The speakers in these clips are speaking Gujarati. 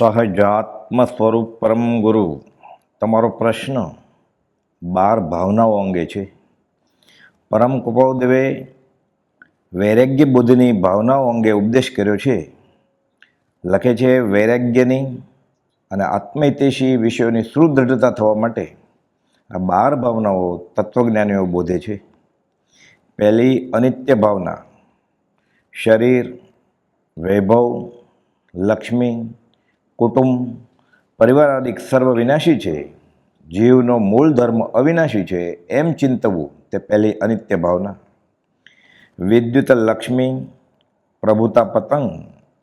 સહજાત્મ સ્વરૂપ પરમ ગુરુ. તમારો પ્રશ્ન બાર ભાવનાઓ અંગે છે. પરમ કૃપાદેવે વૈરાગ્ય બુદ્ધની ભાવનાઓ અંગે ઉપદેશ કર્યો છે. લખે છે, વૈરાગ્યની અને આત્મહિતેશી વિષયોની સુદૃઢતા થવા માટે આ બાર ભાવનાઓ તત્વજ્ઞાનીઓ બોધે છે. પહેલી, અનિત્ય ભાવના. શરીર, વૈભવ, લક્ષ્મી કુટુંબ, પરિવાર આદિક સર્વ વિનાશી છે. જીવનો મૂળ ધર્મ અવિનાશી છે. એમ ચિંતવું તે પહેલી અનિત્ય ભાવના. વિદ્યુત લક્ષ્મી, પ્રભુતા પતંગ,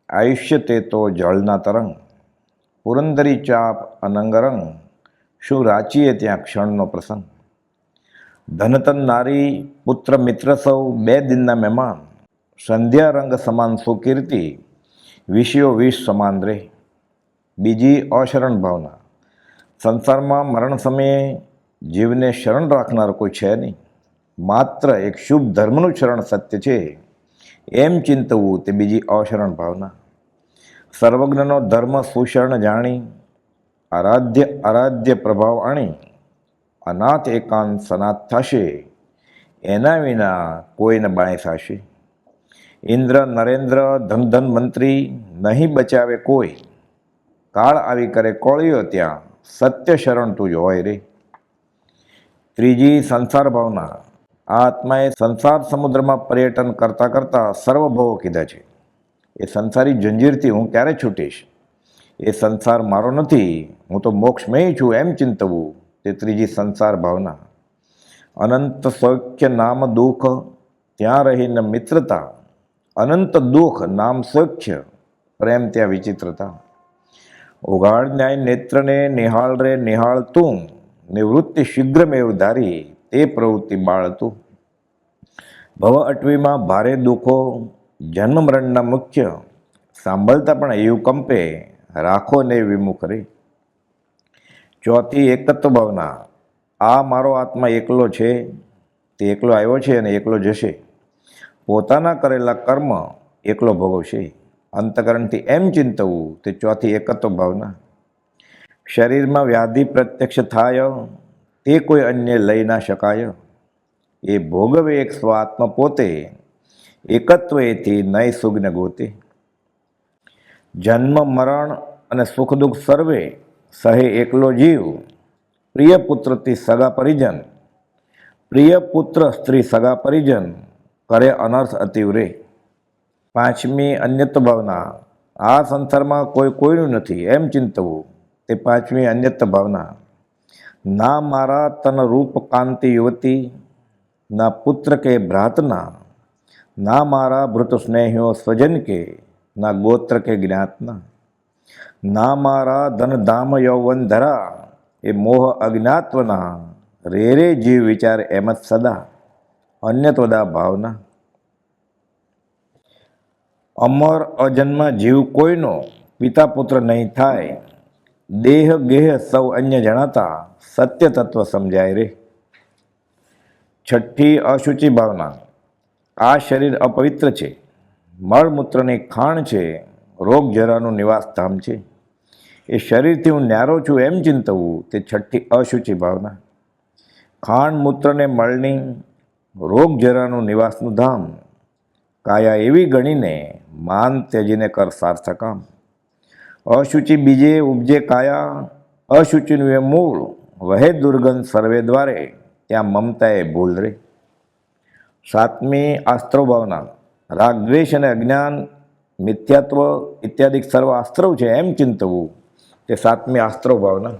આયુષ્ય તે તો જળના તરંગ. પુરંદરી ચાપ અનંગરંગ, શું રાચીએ ત્યાં ક્ષણનો પ્રસંગ? ધનતન નારી, પુત્ર મિત્ર સૌ, બે દિનના મહેમાન. સંધ્યા રંગ સમાન સુકીર્તિ, વિષયો વિષ સમાન રે બીજી અશરણ ભાવના. સંસારમાં મરણ સમયે જીવને શરણ રાખનાર કોઈ છે નહીં. માત્ર એક શુભ ધર્મનું શરણ સત્ય છે. એમ ચિંતવું તે બીજી અશરણ ભાવના. સર્વજ્ઞનો ધર્મ સુશરણ જાણી, આરાધ્ય આરાધ્ય પ્રભાવ આણી, અનાથ એકાંત સનાથ થશે. એના વિના કોઈને બાય થશે ઇન્દ્ર નરેન્દ્ર ધન ધન મંત્રી નહીં બચાવે કોઈ. કાળ આવી કરે, કોળીઓ ત્યાં. સત્ય શરણ તું જોવાય રે. ત્રીજી સંસાર ભાવના. આત્માએ સંસાર સમુદ્રમાં પર્યટન કરતાં કરતાં સર્વભવો કીધા છે. એ સંસારી જંજીરથી હું ક્યારે છૂટીશ? એ સંસાર મારો નથી. હું તો મોક્ષમય છું એમ ચિંતવું. તે ત્રીજી સંસાર ભાવના. અનંત સૌખ્ય નામ દુઃખ, ત્યાં રહીને મિત્રતા. અનંત દુઃખ નામ સૌખ્ય. પ્રેમ ત્યાં વિચિત્રતા. ઉઘાડ ન્યાય નેત્રને નિહાળ રે નિહાળ તું નિવૃત્તિ શીઘ્રમેવ ધારી તે પ્રવૃત્તિ બાળતું ભવ અટવીમાં ભારે દુઃખો જન્મ મરણના મુખ્ય સાંભળતા પણ એવું કંપે રાખો ને વિમુખ રે ચોથી એકત્વ ભાવના આ મારો આત્મા એકલો છે તે એકલો આવ્યો છે અને એકલો જશે પોતાના કરેલા કર્મ એકલો ભોગવશે અંતકરણથી એમ ચિંતવું, તે ચોથી એકત્વ ભાવના. શરીરમાં વ્યાધિ પ્રત્યક્ષ થાય, તે કોઈ અન્ય લઈ ના શકાય. એ ભોગવે એક સ્વાત્મ પોતે એકત્વ એથી નય સુગ્ન ગોતે. જન્મ, મરણ અને સુખ દુઃખ સર્વે, સહે એકલો જીવ. પ્રિય પુત્રથી સગા પરિજન. પ્રિય પુત્ર સ્ત્રી સગા પરિજન. કરે અનર્થ અતિવરે. પાંચમી અન્યત્વ ભાવના આ સંસારમાં કોઈ કોઈનું નથી, એમ ચિંતવું તે પાંચમી અન્યત્વ ભાવના ના મારા તન રૂપ કાંતિ યુવતી, ના પુત્ર કે ભ્રાતના, ના મારા ભૃત સ્નેહીઓ સ્વજન કે, ના ગોત્ર કે જ્ઞાતના. ના મારા ધન ધામ યૌવન ધરા, એ મોહ અજ્ઞાત્વના, રેરે જીવ વિચાર એમ જ સદા, અન્યત્વદા ભાવના. અમર અજન્મ જીવ કોઈનો પિતા પુત્ર નહીં થાય. દેહ ગેહ સૌ અન્ય જણાતા સત્ય તત્વ સમજાય રે. છઠ્ઠી અશુચિ ભાવના. આ શરીર અપવિત્ર છે. મળમૂત્રની ખાણ છે. રોગ જરાનું નિવાસ છે. એ શરીરથી હું ન્યારો છું એમ ચિંતવું તે છઠ્ઠી અશુચિ ભાવના. ખાણ મૂત્રને મળની રોગ જરાનું નિવાસનું ધામ. કાયા એવી ગણીને માન ત્યજીને કર સાર્થકામ અશુચિ બીજે ઉપજે કાયા, અશુચિનું એ મૂળ, વહે દુર્ગંધ સર્વે દ્વારે, ત્યાં મમતાએ ભૂલ રે. સાતમી આસ્ત્રો ભાવના, રાગ દ્વેષ અને અજ્ઞાન, મિથ્યાત્વ ઇત્યાદિ સર્વ આસ્ત્રો છે એમ ચિંતવું, તે સાતમી આસ્ત્રો ભાવના.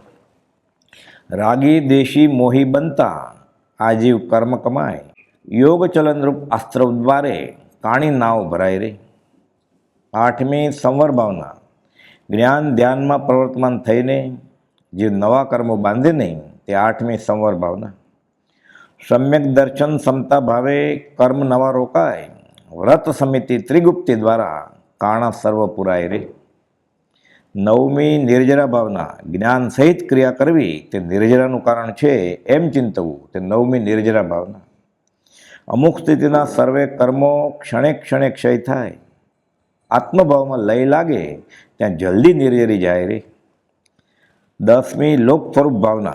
રાગી દેશી મોહી બનતા, આજીવ કર્મ કમાય. યોગ ચલનરૂપ આસ્ત્ર દ્વારે, કાણી નાવ ભરાય રે. આઠમી સંવર ભાવના જ્ઞાન ધ્યાનમાં પ્રવર્તમાન થઈને જે નવા કર્મો બાંધે નહીં, તે આઠમી સંવર ભાવના સમ્યક દર્શન સમતા ભાવે કર્મ નવા રોકાય, વ્રત સમિતિ ત્રિગુપ્તિ દ્વારા કાણા સર્વ પુરાય રે. નવમી નિર્જરા ભાવના, જ્ઞાન સહિત ક્રિયા કરવી તે નિર્જરાનું કારણ છે એમ ચિંતવું તે નવમી નિર્જરા ભાવના. અમુક સ્થિતિના સર્વે કર્મો ક્ષણે ક્ષણે ક્ષય થાય આત્મભાવમાં લય લાગે, ત્યાં જલ્દી નિર્જરી જાય રે. દસમી લોક સ્વરૂપ ભાવના.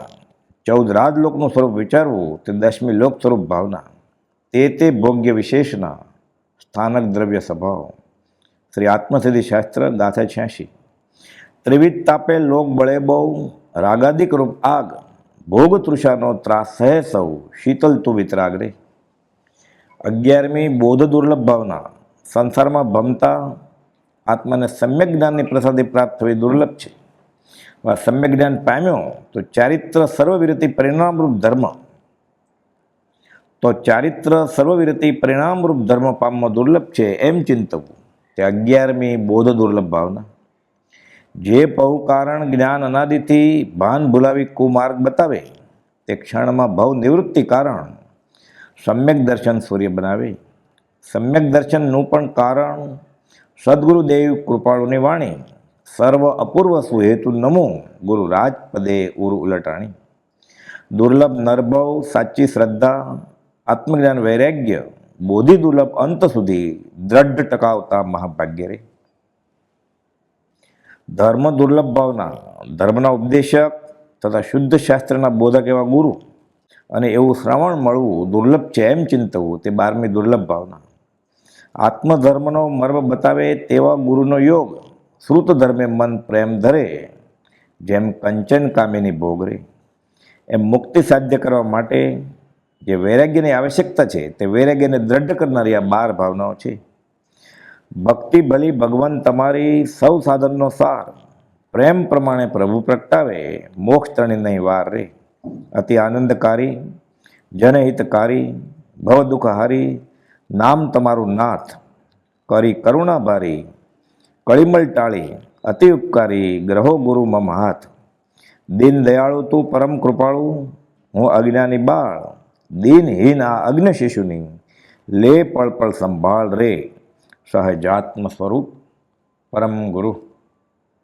ચૌદ રાજલોકનું સ્વરૂપ વિચારવું તે દસમી લોક સ્વરૂપ ભાવના. તે તે ભોગ્ય વિશેષના. સ્થાનક દ્રવ્ય સ્વભાવ. શ્રી આત્મસિદ્ધિ શાસ્ત્ર દાથા છ્યાસી ત્રિવિધ તાપે લોક બળે બહુ, રાગાદિક રૂપ આગ. ભોગ તૃષાનો ત્રાસ સહે સૌ, શીતલ તું વિતરાગ રે. અગિયારમી બોધ દુર્લભ ભાવના. સંસારમાં ભમતા, આત્માને સમ્યક જ્ઞાનની પ્રસાદી પ્રાપ્ત થવી દુર્લભ છે. આ સમ્યક જ્ઞાન પામ્યો તો ચારિત્ર સર્વવિરતિ પરિણામરૂપ ધર્મ. તો ચારિત્ર સર્વવિરતિ પરિણામરૂપ ધર્મ પામવો દુર્લભ છે એમ ચિંતવું. તે અગિયારમી બોધ દુર્લભ ભાવના. જે બહુ કારણ જ્ઞાન અનાદિથી ભાન ભૂલાવી કુમાર્ગ બતાવે, તે ક્ષણમાં ભવ નિવૃત્તિ કારણ સમ્યક દર્શન સૂર્ય બનાવે. સમ્યક દર્શનનું પણ કારણ સદગુરુદેવ કૃપાળુની વાણી. સર્વ અપૂર્વ સુહેતુ નમો ગુરુ રાજપદે ઉરુ ઉલટાણી. દુર્લભ નરભવ સાચી શ્રદ્ધા, આત્મજ્ઞાન વૈરાગ્ય, બોધિ દુર્લભ અંત સુધી દ્રઢ ટકાવતા મહાભાગ્ય રે ધર્મ દુર્લભ ભાવના, ધર્મના ઉપદેશક તથા શુદ્ધ શાસ્ત્રના બોધક એવા ગુરુ. અને એવું શ્રવણ મળવું દુર્લભ છે એમ ચિંતવું તે બારમી દુર્લભ ભાવના. આત્મધર્મનો મર્મ બતાવે તેવા ગુરુનો યોગ શ્રુત ધર્મે મન પ્રેમ ધરે, જેમ કંચન કામેની ભોગરે એમ મુક્તિ સાધ્ય કરવા માટે જે વૈરાગ્યની આવશ્યકતા છે, તે વૈરાગ્યને દ્રઢ કરનારી આ બાર ભાવનાઓ છે. ભક્તિ ભલી ભગવાન તમારી સૌ સાધનનો સાર. પ્રેમ પ્રમાણે પ્રભુ પ્રગટાવે, મોક્ષ ત્રણે નહીં વાર રે. અતિ આનંદકારી, જનહિતકારી ભવ દુઃખહારી નામ તમારું નાથ. કરી કરુણાભારી કળીમલ ટાળી, અતિ ઉપકારી ગ્રહો ગુરુ મમ હાથ. દીન દયાળુ તું પરમ કૃપાળુ, હું અજ્ઞાની બાળ. દિનહીન આ અગ્ન શિશુની, લે પળ સંભાળ રે. સહજાત્મ સ્વરૂપ પરમ ગુરુ.